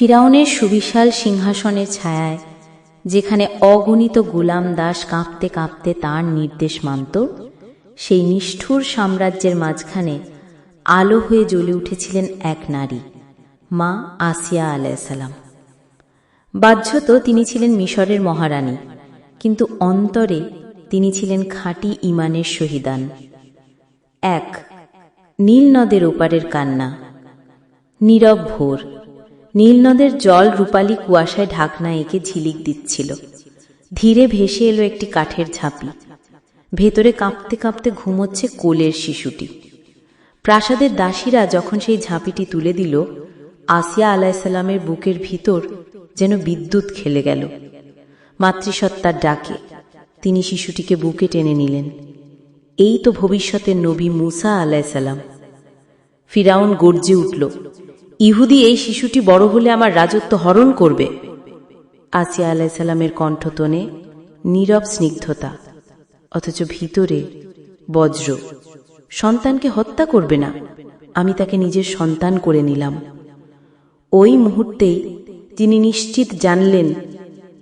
ফিরাউনের সুবিশাল সিংহাসনের ছায়ায়, যেখানে অগণিত গোলাম দাস কাঁপতে কাঁপতে তার নির্দেশ মানত, সেই নিষ্ঠুর সাম্রাজ্যের মাঝখানে আলো হয়ে জ্বলে উঠেছিলেন এক নারী, মা আসিয়া আলাইসালাম বাহ্যত তিনি ছিলেন মিশরের মহারানী, কিন্তু অন্তরে তিনি ছিলেন খাঁটি ইমানের শহীদান এক, নীল নদের ওপারের কান্না, নীরব ভোর নীল নদের জল রূপালী কুয়াশায় ঢাকনা এঁকে ঝিলিক দিচ্ছিল। ধীরে ভেসে এলো একটি কাঠের ঝাঁপি। ভেতরে কাঁপতে কাঁপতে ঘুমোচ্ছে কোলের শিশুটি। প্রাসাদের দাসীরা যখন সেই ঝাঁপিটি তুলে দিল, আসিয়া আলাইসাল্লামের বুকের ভিতর যেন বিদ্যুৎ খেলে গেল। মাতৃসত্তার ডাকে তিনি শিশুটিকে বুকে টেনে নিলেন। এই তো ভবিষ্যতের নবী মুসা আলাইসাল্লাম ফিরাউন গর্জে উঠল ইহুদি এই শিশুটি বড় হলে আমার রাজত্ব হরণ করবে। আসিয়া আলাইসাল্লামের কণ্ঠতনে নীরব স্নিগ্ধতা, অথচ ভিতরে বজ্র। সন্তানকে হত্যা করবে না, আমি তাকে নিজের সন্তান করে নিলাম। ওই মুহূর্তেই তিনি নিশ্চিত জানলেন,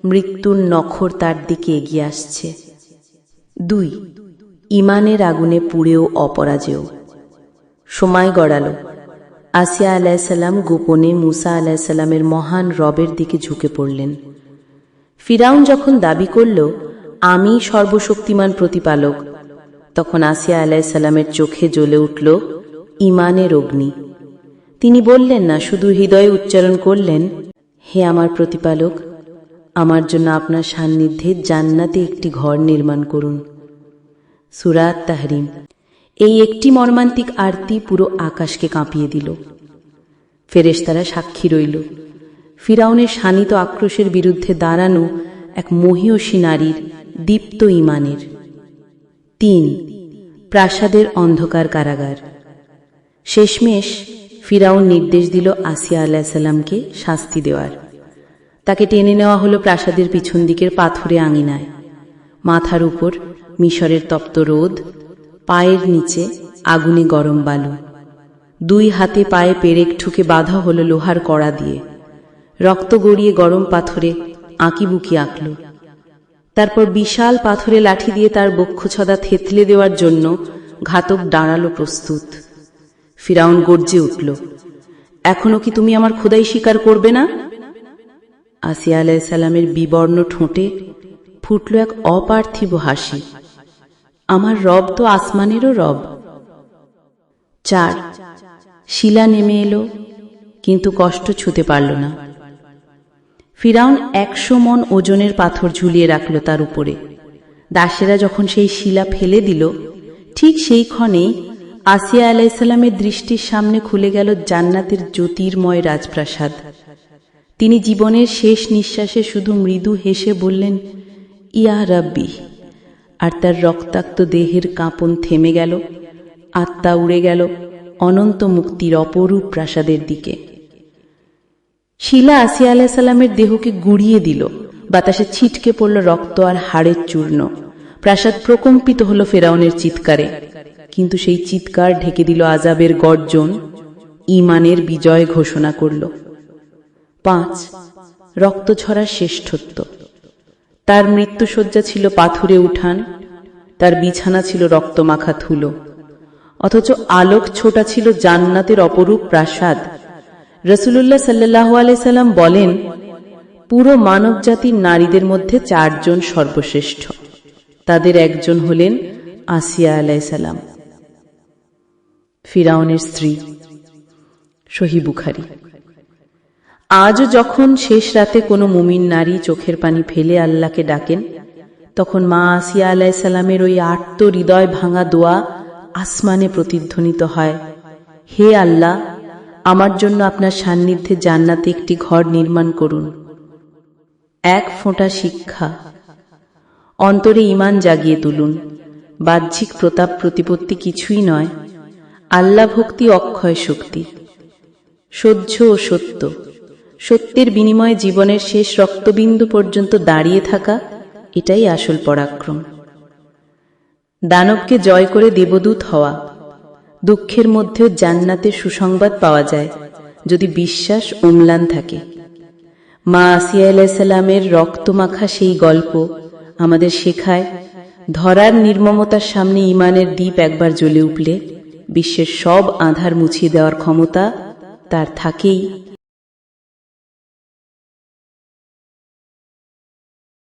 মৃত্যুর নখর তার দিকে এগিয়ে আসছে। দুই, ইমানের আগুনে পুড়েও অপরাজেয়। সময় গড়ালো। আসিয়া আলাইসাল্লাম গোপনে মুসা আলাইসাল্লামের মহান রবের দিকে ঝুঁকে পড়লেন। ফিরাউন যখন দাবি করল, আমি সর্বশক্তিমান প্রতিপালক, তখন আসিয়া আলাইসাল্লামের চোখে জ্বলে উঠল ইমানের অগ্নি। তিনি বললেন, না, শুধু হৃদয়ে উচ্চারণ করলেন, হে আমার প্রতিপালক, আমার জন্য আপনার সান্নিধ্যে জান্নাতে একটি ঘর নির্মাণ করুন সুরাত তাহরিম। এই একটি মর্মান্তিক আরতি পুরো আকাশকে কাঁপিয়ে দিল। ফেরেশতারা সাক্ষী রইল। ফিরাউনের শানিত আক্রোশের বিরুদ্ধে দাঁড়ানো এক মহিয়সী নারীর দীপ্ত ইমানের। তিন, প্রাসাদের অন্ধকার কারাগার। শেষমেশ ফিরাউন নির্দেশ দিল আসিয়া আলাহিসাল্লামকে শাস্তি দেওয়ার। তাকে টেনে নেওয়া হলো প্রাসাদের পিছন দিকের পাথুরে আঙিনায়। মাথার উপর মিশরের তপ্ত রোদ পায়ের নিচে আগুনে গরম বালু। দুই হাতে পায়ে পেরেক ঠুকে বাধা হলো লোহার কড়া দিয়ে। রক্ত গড়িয়ে গরম পাথরে আঁকিবুকি আঁকল। তারপর বিশাল পাথরে লাঠি দিয়ে তার বক্ষছদা থেতলে দেওয়ার জন্য ঘাতক দাঁড়াল প্রস্তুত। ফিরাউন গর্জে উঠল, এখনও কি তুমি আমার খোদাই স্বীকার করবে না? আসিয়া আলাইসাল্লামের বিবর্ণ ঠোঁটে ফুটল এক অপার্থিব হাসি। আমার রব তো আসমানেরও রব। চার, শিলা নেমে এলো, কিন্তু কষ্ট ছুতে পারল না। ফিরাউন একশো মন ওজনের পাথর ঝুলিয়ে রাখল তার উপরে। দাসেরা যখন সেই শিলা ফেলে দিল, ঠিক সেই ক্ষণেই আসিয়া আলাইসাল্লামের দৃষ্টির সামনে খুলে গেল জান্নাতের জ্যোতির্ময় রাজপ্রাসাদ। তিনি জীবনের শেষ নিঃশ্বাসে শুধু মৃদু হেসে বললেন, ইয়া রাব্বি। আর তার রক্তাক্ত দেহের কাঁপন থেমে গেল। আত্মা উড়ে গেল অনন্ত মুক্তির অপরূপ প্রাসাদের দিকে। শিলা আসিয়া আলাহ সাল্লামের দেহকে গুড়িয়ে দিল। বাতাসে ছিটকে পড়ল রক্ত আর হাড়ের চূর্ণ। প্রাসাদ প্রকম্পিত হল ফেরাউনের চিৎকারে। কিন্তু সেই চিৎকার ঢেকে দিল আজাবের গর্জন। ইমানের বিজয় ঘোষণা করল। পাঁচ রক্ত ছড়ার শ্রেষ্ঠত্ব। তার মৃত্যুসজ্জা ছিল পাথুরে উঠান, তার বিছানা ছিল রক্তমাখা ধুলো, অথচ আলোক ছোটা ছিল জান্নাতের অপরূপ প্রাসাদ। রসুল্লাহ সাল্লাহ আলাইসাল্লাম বলেন, পুরো মানব জাতির নারীদের মধ্যে চারজন সর্বশ্রেষ্ঠ। তাদের একজন হলেন আসিয়া আলাইসাল্লাম ফিরাউনের স্ত্রী, সহি বুখারি। আজও যখন শেষ রাতে কোনো মুমিন নারী চোখের পানি ফেলে আল্লাহকে ডাকেন, তখন মা আসিয়া আলাইসাল্লামের ওই আর্ত হৃদয় ভাঙা দোয়া আসমানে প্রতিধ্বনিত হয়। হে আল্লাহ, আমার জন্য আপনার সান্নিধ্যে জান্নাতে একটি ঘর নির্মাণ করুন। এক ফোঁটা শিক্ষা। অন্তরে ইমান জাগিয়ে তুলুন। বাহ্যিক প্রতাপ প্রতিপত্তি কিছুই নয়। আল্লাহ ভক্তি অক্ষয় শক্তি। সহ্য ও সত্য। সত্যের বিনিময়ে জীবনের শেষ রক্তবিন্দু পর্যন্ত দাঁড়িয়ে থাকা এটাই আসল পরাক্রম। দানবকে জয় করে দেবদূত হওয়া, দুঃখের মধ্যেও জান্নাতের সুসংবাদ পাওয়া যায় যদি বিশ্বাস অম্লান থাকে। মা আসিয়া আলাইসাল্লামের রক্তমাখা সেই গল্প আমাদের শেখায়, ধরার নির্মমতার সামনে ইমানের দ্বীপ একবার জ্বলে উঠলে, বিশ্বের সব আধার মুছিয়ে দেওয়ার ক্ষমতা তার থাকেই।